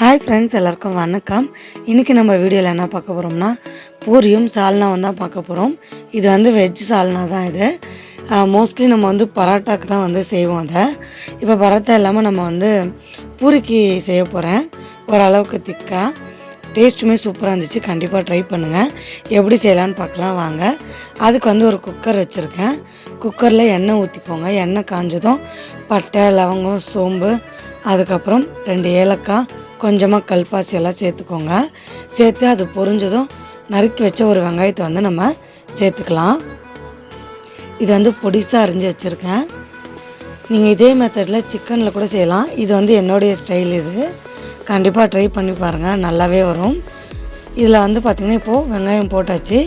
Hi friends எல்லாருக்கும் வணக்கம். இன்றைக்கி நம்ம வீடியோவில் என்ன பார்க்க போகிறோம்னா பூரியும் சால்னாவும் தான் பார்க்க போகிறோம் இது வந்து வெஜ் சால்னா தான் இது. மோஸ்ட்லி நம்ம வந்து பரோட்டாக்கு தான் வந்து செய்வோம் அதை. இப்போ பரோட்டா இல்லாமல் நம்ம வந்து பூரிக்கு செய்ய போகிறேன் ஓரளவுக்கு திக்காக டேஸ்ட்டுமே சூப்பராக இருந்துச்சு. கண்டிப்பாக ட்ரை பண்ணுங்கள் எப்படி செய்யலான்னு பார்க்கலாம் வாங்க. அதுக்கு வந்து ஒரு குக்கர் வச்சுருக்கேன். குக்கரில் எண்ணெய் ஊற்றிக்கோங்க எண்ணெய் காஞ்சதும் பட்டை லவங்கம் சோம்பு அதுக்கப்புறம் ரெண்டு ஏலக்காய் கொஞ்சமாக கல்பாசி எல்லாம் சேர்த்துக்கோங்க. சேர்த்து அது பொறிஞ்சதும் நறுக்கி வச்ச ஒரு வெங்காயத்தை வந்து நம்ம சேர்த்துக்கலாம். இது வந்து பொடிசாக அரிஞ்சு வச்சுருக்கேன். நீங்கள் இதே மெத்தடில் சிக்கனில் கூட செய்யலாம். இது வந்து என்னுடைய ஸ்டைல் இது. கண்டிப்பாக ட்ரை பண்ணி பாருங்கள் நல்லாவே வரும். இதில் வந்து பார்த்திங்கன்னா இப்போது வெங்காயம் போட்டாச்சு.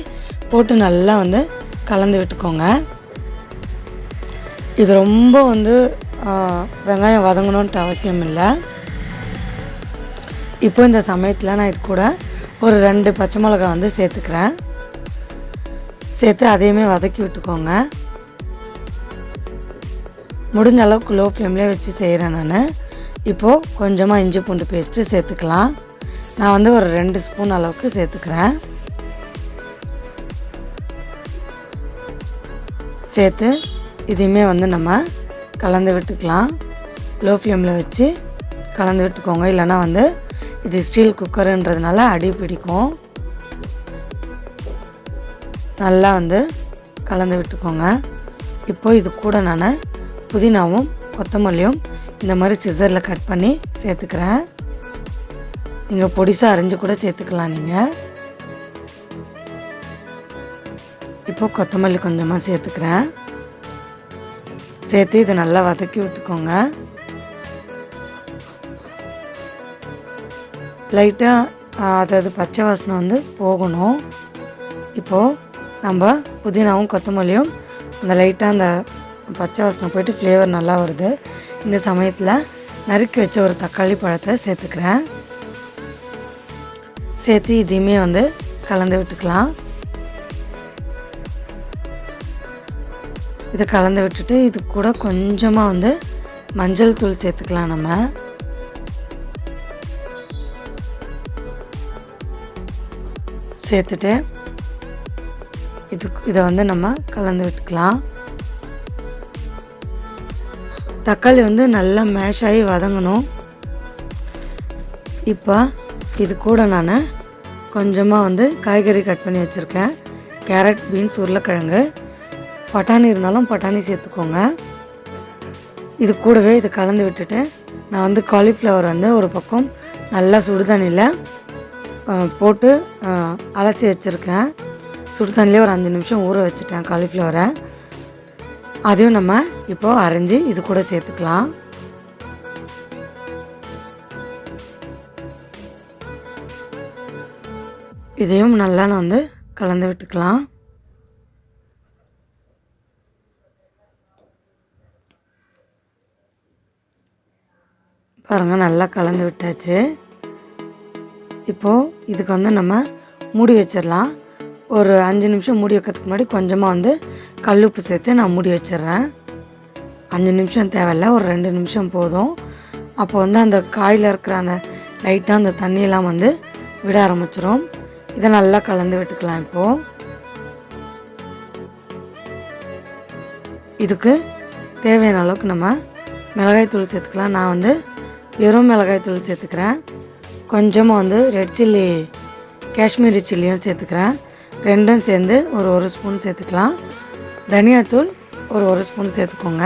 போட்டு நல்லா வந்து கலந்து விட்டுக்கோங்க. இது ரொம்ப வந்து வெங்காயம் வதங்கணுன்ட்டு அவசியம் இல்லை இப்போ இந்த சமயத்தில் நான் இது கூட ஒரு ரெண்டு பச்சை மிளகாய் வந்து சேர்த்துக்கிறேன். சேர்த்து அதையுமே வதக்கி விட்டுக்கோங்க. முடிஞ்ச அளவுக்கு லோ ஃப்ளேம்லேயே வச்சு செய்கிறேன் நான். இப்போது கொஞ்சமாக இஞ்சி பூண்டு பேஸ்ட்டு சேர்த்துக்கலாம். நான் வந்து ஒரு ரெண்டு ஸ்பூன் அளவுக்கு சேர்த்துக்கிறேன். சேர்த்து இதையுமே வந்து நம்ம கலந்து விட்டுக்கலாம். லோ ஃப்ளேமில் வச்சு கலந்து விட்டுக்கோங்க. இல்லைனா வந்து இது ஸ்டீல் குக்கருன்றதுனால அடி பிடிக்கும். நல்லா வந்து கலந்து விட்டுக்கோங்க. இப்போ இது கூட நான் புதினாவும் கொத்தமல்லியும் இந்த மாதிரி சிசரில் கட் பண்ணி சேர்த்துக்கிறேன். நீங்கள் பொடிசாக அரிஞ்சு கூட சேர்த்துக்கலாம் நீங்கள் இப்போ கொத்தமல்லி கொஞ்சமாக சேர்த்துக்கிறேன். சேர்த்து இதை நல்லா வதக்கி விட்டுக்கோங்க. லைட்டாக அதாவது பச்சை வாசனை வந்து போகணும். இப்போது நம்ம புதினாவும் கொத்தமல்லியும் அந்த லைட்டாக அந்த பச்சை வாசனை போயிட்டு ஃப்ளேவர் நல்லா வருது. இந்த சமயத்தில் நறுக்கி வச்ச ஒரு தக்காளி பழத்தை சேர்த்துக்கிறேன். சேர்த்து இதையுமே வந்து கலந்து விட்டுக்கலாம். இதை கலந்து விட்டுட்டு இது கூட கொஞ்சமாக வந்து மஞ்சள் தூள் சேர்த்துக்கலாம் நம்ம. சேர்த்துட்டு இது இதை வந்து நம்ம கலந்து விட்டுக்கலாம். தக்காளி வந்து நல்லா மேஷ் ஆகி வதங்கணும். இப்போ இது கூட நான் கொஞ்சமாக வந்து காய்கறி கட் பண்ணி வச்சுருக்கேன். கேரட் பீன்ஸ் உருளைக்கிழங்கு. பட்டாணி இருந்தாலும் பட்டாணி சேர்த்துக்கோங்க. இது கூடவே இது கலந்து விட்டுட்டு நான் வந்து காலிஃப்ளவர் வந்து ஒரு பக்கம் நல்லா சுடுதண்ணியில் போட்டு அலசி வச்சுருக்கேன். சுடுதண்ணிலே ஒரு அஞ்சு நிமிஷம் ஊற வச்சுட்டேன் காலிஃப்ளவரை அதையும் நம்ம இப்போது அரைஞ்சி இது கூட சேர்த்துக்கலாம். இதையும் நல்லா நான் வந்து கலந்து விட்டுக்கலாம். பாருங்கள் நல்லா கலந்து விட்டாச்சு. இப்போது இதுக்கு வந்து நம்ம மூடி வச்சிடலாம். ஒரு அஞ்சு நிமிஷம் மூடி வைக்கிறதுக்கு முன்னாடி கொஞ்சமாக வந்து கல்லுப்பு சேர்த்து நான் மூடி வச்சிடுறேன். அஞ்சு நிமிஷம் தேவையில்ல ஒரு ரெண்டு நிமிஷம் போதும். அப்போ வந்து அந்த காயில் இருக்கிற அந்த லைட்டாக அந்த தண்ணியெல்லாம் வந்து விட ஆரம்பிச்சிரும். இதை நல்லா கலந்து விட்டுக்கலாம் இப்போது இதுக்கு தேவையான அளவுக்கு நம்ம மிளகாய் தூள் சேர்த்துக்கலாம். நான் வந்து வெறும் மிளகாய் தூள் சேர்த்துக்கிறேன். கொஞ்சமாக வந்து ரெட் சில்லி காஷ்மீரி சில்லியும் சேர்த்துக்கிறேன். ரெண்டும் சேர்ந்து ஒரு ஒரு ஸ்பூன் சேர்த்துக்கலாம். தனியாத்தூள் ஒரு ஒரு ஸ்பூன் சேர்த்துக்கோங்க.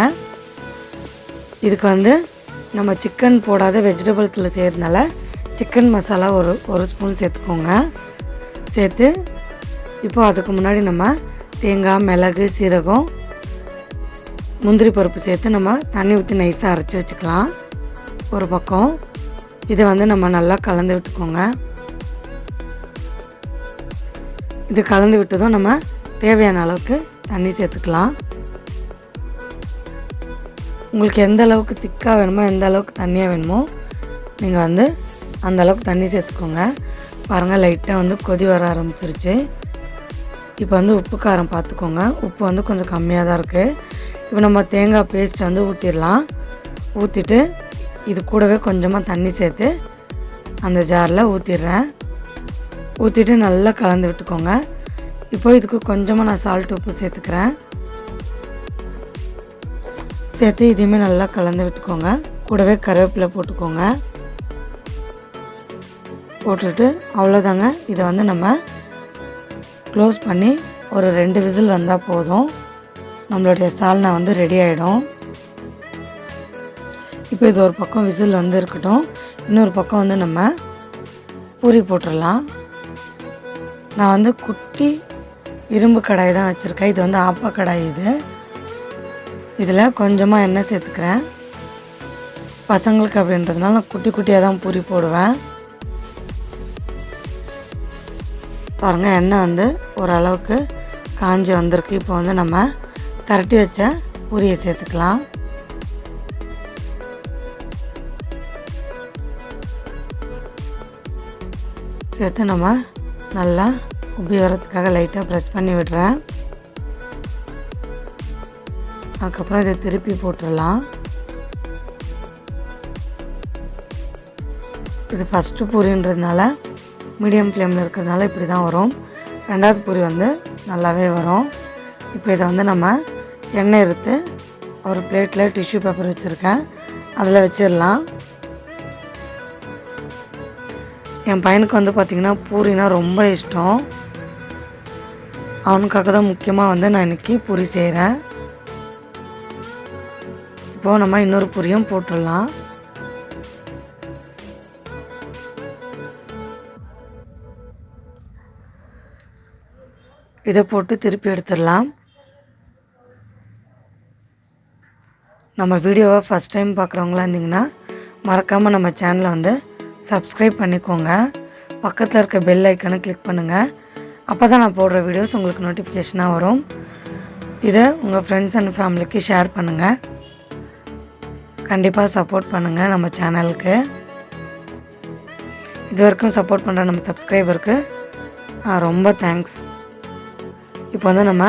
இதுக்கு வந்து நம்ம சிக்கன் போடாத வெஜிடபிள்ஸில் செய்கிறதுனால சிக்கன் மசாலா ஒரு ஒரு ஸ்பூன் சேர்த்துக்கோங்க. சேர்த்து இப்போ அதுக்கு முன்னாடி நம்ம தேங்காய் மிளகு சீரகம் முந்திரி பருப்பு சேர்த்து நம்ம தண்ணி ஊற்றி நைஸாக அரைச்சி வச்சுக்கலாம். ஒரு பக்கம். இதை வந்து நம்ம நல்லா கலந்து விட்டுக்கோங்க. இது கலந்து விட்டதும் நம்ம தேவையான அளவுக்கு தண்ணி சேர்த்துக்கலாம். உங்களுக்கு எந்த அளவுக்கு திக்காக வேணுமோ எந்த அளவுக்கு தண்ணியாக வேணுமோ நீங்கள் வந்து அந்த அளவுக்கு தண்ணி சேர்த்துக்கோங்க. பாருங்கள் லைட்டாக வந்து கொதி வர ஆரம்பிச்சிருச்சு. இப்போ வந்து உப்பு காரம் பார்த்துக்கோங்க உப்பு வந்து கொஞ்சம் கம்மியாக தான் இருக்குது இப்போ நம்ம தேங்காய் பேஸ்ட் வந்து ஊற்றிடலாம் ஊற்றிட்டு இது கூடவே கொஞ்சமாக தண்ணி சேர்த்து அந்த ஜாரில் ஊற்றிடுறேன் ஊற்றிட்டு நல்லா கலந்து விட்டுக்கோங்க. இப்போ இதுக்கு கொஞ்சமாக நான் சால்ட் உப்பு சேர்த்துக்கிறேன். சேர்த்து இதையுமே நல்லா கலந்து விட்டுக்கோங்க. கூடவே கருவேப்பிலை போட்டுக்கோங்க. போட்டுட்டு அவ்வளோதாங்க இதை வந்து நம்ம க்ளோஸ் பண்ணி ஒரு ரெண்டு விசில் வந்தால் போதும். நம்மளுடைய சால்னா வந்து ரெடி ஆகிடும் இப்போ இது ஒரு பக்கம் விசில் வந்து இருக்கட்டும். இன்னொரு பக்கம் வந்து நம்ம பூரி போட்டுடலாம். நான் வந்து குட்டி இரும்பு கடாய் தான் வச்சுருக்கேன். இது வந்து ஆப்பா கடாய் இது. இதில் கொஞ்சமாக எண்ணெய் சேர்த்துக்கிறேன். பசங்களுக்கு அப்படின்றதுனால நான் குட்டி குட்டியாக தான் பூரி போடுவேன். பாருங்கள் எண்ணெய் வந்து ஓரளவுக்கு காஞ்சி வந்திருக்கு. இப்போ வந்து நம்ம திரட்டி வச்ச பூரியை சேர்த்துக்கலாம். சேர்த்து நம்ம நல்லா உப்பி வரத்துக்காக லைட்டாக ப்ரெஸ் பண்ணி விடுறேன். அதுக்கப்புறம் இதை திருப்பி போட்டுடலாம். இது ஃபஸ்ட்டு பூரின்றதுனால மீடியம் ஃப்ளேமில் இருக்கிறதுனால இப்படி தான் வரும். ரெண்டாவது பூரி வந்து நல்லாவே வரும். இப்போ இதை வந்து நம்ம எண்ணெய் எடுத்து ஒரு பிளேட்டில் டிஷ்யூ பேப்பர் வச்சுருக்கேன். அதில் வச்சிடலாம். என் பையனுக்கு வந்து பார்த்திங்கன்னா பூரினா ரொம்ப இஷ்டம். அவனுக்காக தான் முக்கியமாக வந்து நான் இன்றைக்கி பூரி செய்கிறேன் இப்போது நம்ம இன்னொரு பூரியும் போட்டுடலாம். இதை போட்டு திருப்பி எடுத்துடலாம். நம்ம வீடியோவை ஃபஸ்ட் டைம் பார்க்குறவங்களா இருந்தீங்கன்னா மறக்காமல் நம்ம சேனலை வந்து சப்ஸ்கிரைப் பண்ணிக்கோங்க. பக்கத்தில் இருக்க பெல் ஐக்கனை கிளிக் பண்ணுங்கள் அப்போ தான் நான் போடுற வீடியோஸ் உங்களுக்கு நோட்டிஃபிகேஷனாக வரும். இதை உங்கள் ஃப்ரெண்ட்ஸ் அண்ட் ஃபேமிலிக்கு ஷேர் பண்ணுங்கள் கண்டிப்பாக சப்போர்ட் பண்ணுங்கள் நம்ம சேனலுக்கு இது வரைக்கும் சப்போர்ட் பண்ணுற நம்ம சப்ஸ்கிரைபருக்கு ரொம்ப தேங்க்ஸ் இப்போ வந்து நம்ம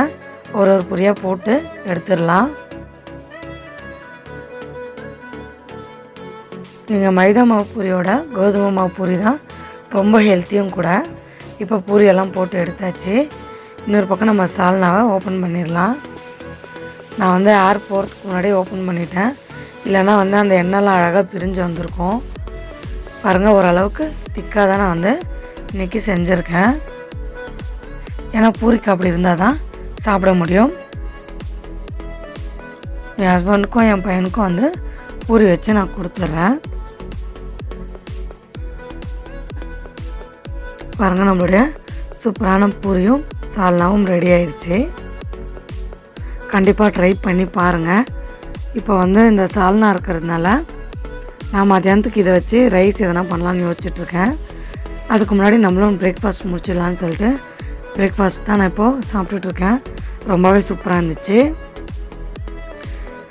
ஒரு ஒரு புரியாக போட்டு எடுத்துடலாம். நீங்கள் மைதா மாவு பூரியோட கோதுமை மாவு பூரி தான் ரொம்ப ஹெல்த்தியும் கூட. இப்போ பூரியெல்லாம் போட்டு எடுத்தாச்சு. இன்னொரு பக்கம் நம்ம சால்னாவை ஓப்பன் பண்ணிடலாம். நான் வந்து ஏர் போகிறதுக்கு முன்னாடியே ஓப்பன் பண்ணிட்டேன். இல்லைன்னா வந்து அந்த எண்ணெய்லாம் அழகாக பிரிஞ்சு வந்திருக்கும். பாருங்கள் ஓரளவுக்கு திக்காக தான் நான் வந்து இன்றைக்கி செஞ்சுருக்கேன். ஏன்னா பூரிக்கு அப்படி இருந்தால் தான் சாப்பிட முடியும். என் ஹஸ்பண்டுக்கும் என் பையனுக்கும் வந்து பூரி வச்சு நான் கொடுத்துட்றேன். பாருங்கள் நம்மளுடைய சூப்பரான பூரியும் சால்னாவும் ரெடி ஆயிடுச்சு கண்டிப்பாக ட்ரை பண்ணி பாருங்கள் இப்போ வந்து இந்த சால்னா இருக்கிறதுனால நான் மதியானத்துக்கு இதை வச்சு ரைஸ் எதனா பண்ணலான்னு யோசிச்சுட்ருக்கேன். அதுக்கு முன்னாடி நம்மளும் பிரேக்ஃபாஸ்ட் முடிச்சிடலான்னு சொல்லிட்டு பிரேக்ஃபாஸ்ட் தான் நான் இப்போது சாப்பிட்டுட்ருக்கேன். ரொம்பவே சூப்பராக இருந்துச்சு.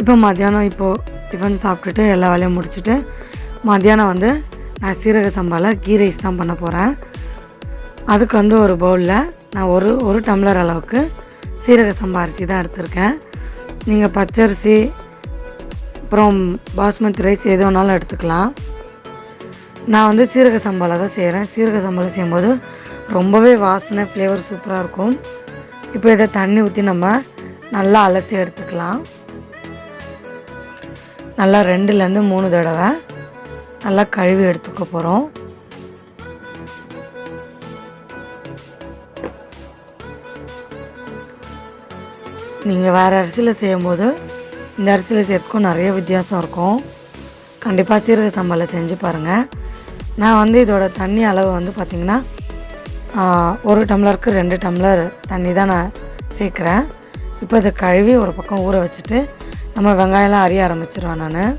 இப்போ மத்தியானம் இப்போது டிஃபன் சாப்பிட்டுட்டு எல்லா வேலையும் முடிச்சுட்டு மத்தியானம் வந்து நான் சீரக சம்பாவில் கீ ரைஸ் தான் பண்ண போகிறேன் அதுக்கு வந்து ஒரு பவுலில் நான் ஒரு ஒரு டம்ளர் அளவுக்கு சீரக சம்பா அரிசி தான் எடுத்திருக்கேன். நீங்கள் பச்சரிசி அப்புறம் பாஸ்மதி ரைஸ் எது வேணாலும் எடுத்துக்கலாம். நான் வந்து சீரக சம்பாவில் தான் செய்கிறேன் சீரக சம்பாவில் செய்யும்போது ரொம்பவே வாசனை ஃப்ளேவர் சூப்பராக இருக்கும். இப்போ இதை தண்ணி ஊற்றி நம்ம நல்லா அலசி எடுத்துக்கலாம். நல்லா ரெண்டுலேருந்து மூணு தடவை நல்லா கழுவி எடுத்துக்க போகிறோம் நீங்கள் வேறு அரிசியில் செய்யும்போது இந்த அரிசியில் செய்கிறதுக்கும் நிறைய வித்தியாசம் இருக்கும். கண்டிப்பாக சீரக சம்பாவில் செஞ்சு பாருங்கள் நான் வந்து இதோட தண்ணி அளவு வந்து பார்த்திங்கன்னா ஒரு டம்ளருக்கு ரெண்டு டம்ளர் தண்ணி தான் நான் சேர்க்குறேன். இப்போ இதை கழுவி ஒரு பக்கம் ஊற வச்சுட்டு நம்ம வெங்காயம்லாம் அறிய ஆரம்பிச்சிருவேன் நான்.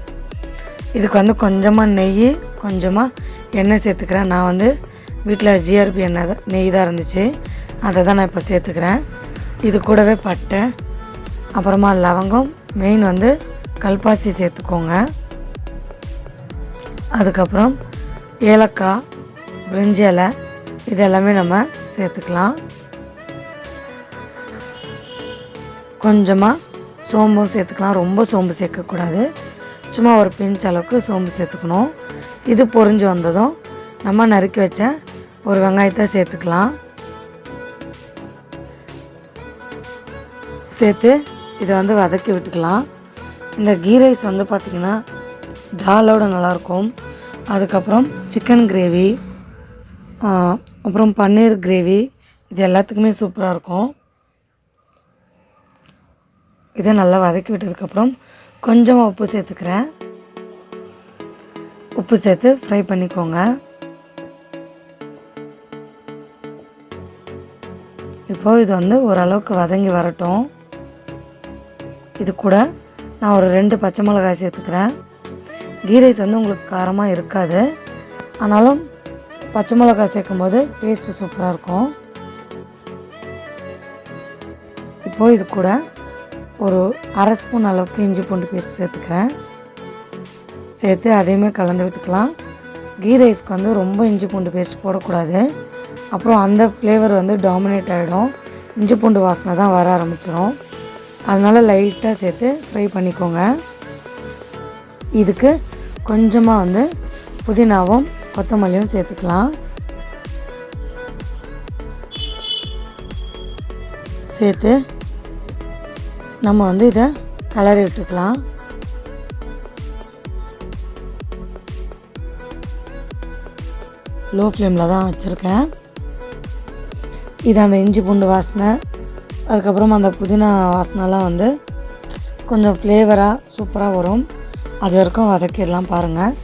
இதுக்கு வந்து கொஞ்சமாக நெய் கொஞ்சமாக எண்ணெய் சேர்த்துக்கிறேன். நான் வந்து வீட்டில் ஜிஆர்பி எண்ணெய் நெய் தான் இருந்துச்சு. அதை தான் நான் இப்போ சேர்த்துக்கிறேன். இது கூடவே பட்டை அப்புறமா லவங்கம் மெயின் வந்து கல்பாசி சேர்த்துக்கோங்க. அதுக்கப்புறம் ஏலக்காய் பிரிஞ்சி இலை இது எல்லாமே நம்ம சேர்த்துக்கலாம். கொஞ்சமாக சோம்பும் சேர்த்துக்கலாம். ரொம்ப சோம்பு சேர்க்கக்கூடாது. சும்மா ஒரு பிஞ்ச் அளவுக்கு சோம்பு சேர்த்துக்கணும். இது பொரிஞ்சு வந்ததும் நம்ம நறுக்கி வச்ச ஒரு வெங்காயத்தை சேர்த்துக்கலாம். சேர்த்து இதை வந்து வதக்கி விட்டுக்கலாம். இந்த கீ ரைஸ் வந்து பார்த்திங்கன்னா டாலோட நல்லாயிருக்கும். அதுக்கப்புறம் சிக்கன் கிரேவி அப்புறம் பன்னீர் கிரேவி இது எல்லாத்துக்குமே சூப்பராக இருக்கும். இதை நல்லா வதக்கி விட்டதுக்கப்புறம் கொஞ்சமாக உப்பு சேர்த்துக்கிறேன். உப்பு சேர்த்து ஃப்ரை பண்ணிக்கோங்க. இப்போது இது வந்து ஓரளவுக்கு வதங்கி வரட்டும். இது கூட நான் ஒரு ரெண்டு பச்சை மிளகாய் சேர்த்துக்கிறேன். கீ ரைஸ் வந்து உங்களுக்கு காரமாக இருக்காது. ஆனாலும் பச்சை மிளகாய் சேர்க்கும்போது டேஸ்ட்டு சூப்பராக இருக்கும். இப்போது இது கூட ஒரு அரை ஸ்பூன் அளவுக்கு இஞ்சி பூண்டு பேஸ்ட் சேர்த்துக்கிறேன். சேர்த்து அதையுமே கலந்து விட்டுக்கலாம். கீ ரைஸ்க்கு வந்து ரொம்ப இஞ்சி பூண்டு பேஸ்ட் போடக்கூடாது. அப்புறம் அந்த ஃப்ளேவர் வந்து டாமினேட் ஆகிடும் இஞ்சி பூண்டு வாசனை தான் வர ஆரம்பிச்சிடும் அதனால் லைட்டாக சேர்த்து ஃப்ரை பண்ணிக்கோங்க. இதுக்கு கொஞ்சமாக வந்து புதினாவும் கொத்தமல்லியும் சேர்த்துக்கலாம். சேர்த்து நம்ம வந்து இதை கலரி விட்டுக்கலாம். லோ ஃப்ளேமில் தான் வச்சுருக்கேன். இது அந்த இஞ்சி பூண்டு வாசனை. அதுக்கப்புறம் அந்த புதினா வாசனைலாம் வந்து கொஞ்சம் ஃப்ளேவராக சூப்பராக வரும். அது வரைக்கும் வதக்கிடலாம் பாருங்கள்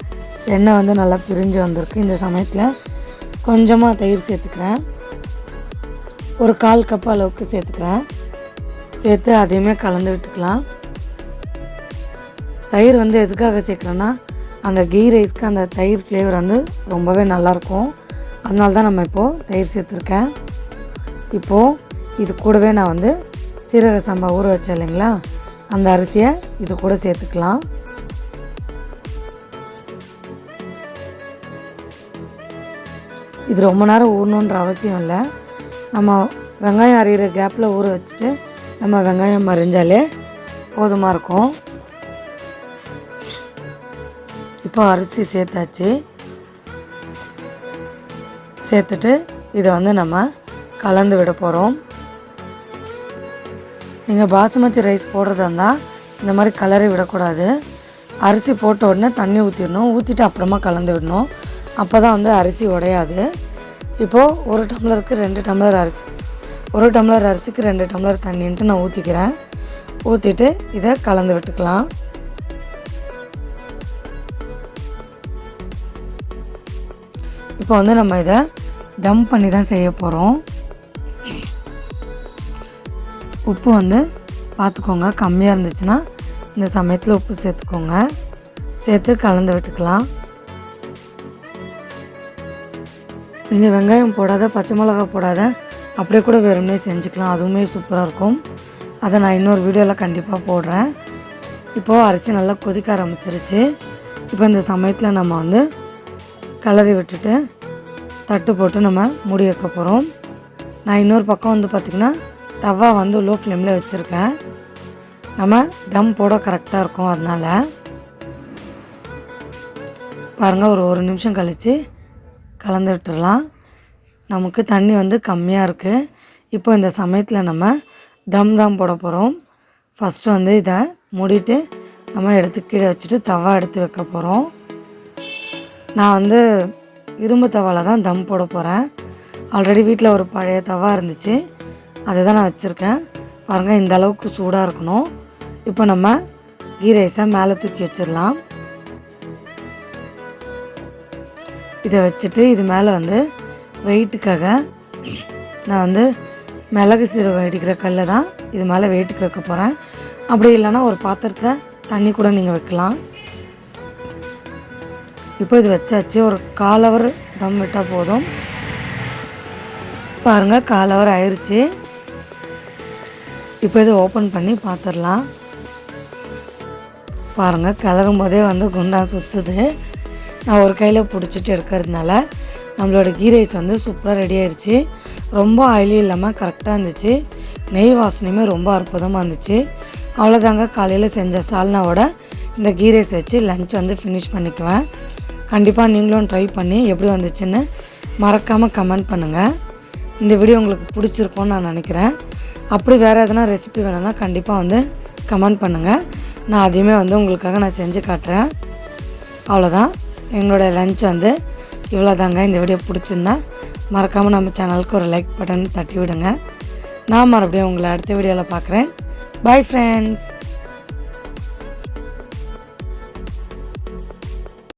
எண்ணெய் வந்து நல்லா பிரிஞ்சு வந்திருக்கு. இந்த சமயத்தில் கொஞ்சமாக தயிர் சேர்த்துக்கிறேன். ஒரு கால் கப் அளவுக்கு சேர்த்துக்கிறேன். சேர்த்து அதையுமே கலந்து விட்டுக்கலாம். தயிர் வந்து எதுக்காக சேர்க்குறேன்னா அந்த கீ ரைஸ்க்கு அந்த தயிர் ஃப்ளேவர் வந்து ரொம்பவே நல்லாயிருக்கும் அதனால தான் நம்ம இப்போது தயிர் சேர்த்துருக்கேன். இப்போது இது கூடவே நான் வந்து சீரக சம்பா ஊற வச்சேன் இல்லைங்களா? அந்த அரிசியை இது கூட சேர்த்துக்கலாம். இது ரொம்ப நேரம் ஊறணுன்ற அவசியம் இல்லை. நம்ம வெங்காயம் அரியிற கேப்பில் ஊற வச்சுட்டு நம்ம வெங்காயம் மறிஞ்சாலே போதுமாக இருக்கும். இப்போ அரிசி சேர்த்தாச்சு. சேர்த்துட்டு இதை வந்து நம்ம கலந்து விட போகிறோம் நீங்கள் பாசுமதி ரைஸ் போடுறதா இருந்தால் இந்த மாதிரி கலரை விடக்கூடாது. அரிசி போட்ட உடனே தண்ணி ஊற்றிடணும் ஊற்றிட்டு அப்புறமா கலந்து விடணும். அப்போ தான் வந்து அரிசி உடையாது. இப்போது ஒரு டம்ளருக்கு ரெண்டு டம்ளர் அரிசி ஒரு டம்ளர் அரிசிக்கு ரெண்டு டம்ளர் தண்ணின்ட்டு நான் ஊற்றிக்கிறேன் ஊற்றிட்டு இதை கலந்து விட்டுக்கலாம். இப்போ வந்து நம்ம இதை தம் பண்ணி தான் செய்ய போகிறோம் உப்பு வந்து பார்த்துக்கோங்க கம்மியாக இருந்துச்சுன்னா இந்த சமயத்தில் உப்பு சேர்த்துக்கோங்க. சேர்த்து கலந்து விட்டுக்கலாம். நீங்கள் வெங்காயம் போடாத பச்சை மிளகா போடாத அப்படியே கூட வெறுமனே செஞ்சுக்கலாம். அதுவுமே சூப்பராக இருக்கும். அதை நான் இன்னொரு வீடியோவில் கண்டிப்பாக போடுறேன். இப்போது அரிசி நல்லா கொதிக்க ஆரம்பிச்சிருச்சு. இப்போ இந்த சமயத்தில் நம்ம வந்து கலரி விட்டுட்டு தட்டு போட்டு நம்ம மூடி வைக்க போகிறோம் நான் இன்னொரு பக்கம் வந்து பார்த்திங்கன்னா தவா வந்து லோ ஃப்ளேமில் வச்சுருக்கேன். நம்ம தம் போட கரெக்டாக இருக்கும் அதனால். பாருங்கள் ஒரு ஒரு நிமிஷம் கழித்து கலந்து விட்டுறலாம் நமக்கு தண்ணி வந்து கம்மியாக இருக்குது இப்போ இந்த சமயத்தில் நம்ம தம் தான் போட போகிறோம் ஃபஸ்ட்டு வந்து இதை மூடிட்டு நம்ம எடுத்து கீழே வச்சுட்டு தவா எடுத்து வைக்க போகிறோம் நான் வந்து இரும்பு தவாவில் தான் தம் போட போகிறேன் ஆல்ரெடி வீட்டில் ஒரு பழைய தவா இருந்துச்சு. அதை தான் நான் வச்சுருக்கேன். பாருங்கள் இந்த அளவுக்கு சூடாக இருக்கணும். இப்போ நம்ம கீ ரைஸை மேலே தூக்கி வச்சிடலாம். இதை வச்சுட்டு இது மேலே வந்து வெயிட்டுக்காக நான் வந்து மிளகு சீரகம் இடிக்கிற கல்லை தான் இது மேலே வெயிட்டுக்கு வைக்க போகிறேன் அப்படி இல்லைன்னா ஒரு பாத்திரத்தை தண்ணி கூட நீங்கள் வைக்கலாம். இப்போ இது வச்சாச்சு ஒரு கால் ஹவர் தம் விட்டால் போதும். பாருங்கள் கால் ஹவர் ஆயிடுச்சு இப்போ இதை ஓப்பன் பண்ணி பார்த்துடலாம். பாருங்கள் கிளறும் போதே வந்து குண்டா சுற்றுது நான் ஒரு கையில் பிடிச்சிட்டு எடுக்கிறதுனால நம்மளோட கீ ரைஸ் வந்து சூப்பராக ரெடி ஆயிடுச்சு ரொம்ப ஆயிலி இல்லாமல் கரெக்டாக இருந்துச்சு. நெய் வாசனையுமே ரொம்ப அற்புதமாக இருந்துச்சு. அவ்வளோதாங்க காலையில் செஞ்ச சால்னாவோட இந்த கீ ரைஸ் வச்சு லஞ்ச் வந்து ஃபினிஷ் பண்ணிக்குவேன். கண்டிப்பாக நீங்களும் ட்ரை பண்ணி எப்படி வந்துச்சுன்னு மறக்காமல் கமெண்ட் பண்ணுங்கள் இந்த வீடியோ உங்களுக்கு பிடிச்சிருக்கோன்னு நான் நினைக்கிறேன். அப்படி வேறு எதனா ரெசிபி வேணும்னா கண்டிப்பாக வந்து கமெண்ட் பண்ணுங்கள் நான் அதையுமே வந்து உங்களுக்காக நான் செஞ்சு காட்டுறேன். அவ்வளோதான் எங்களுடைய லன்ச் வந்து இவ்வளோதாங்க இந்த வீடியோ பிடிச்சிருந்தா மறக்காமல் நம்ம சேனலுக்கு ஒரு லைக் பட்டன் தட்டி விடுங்க நான் மறுபடியும் உங்களை அடுத்த வீடியோவில் பார்க்குறேன். Bye friends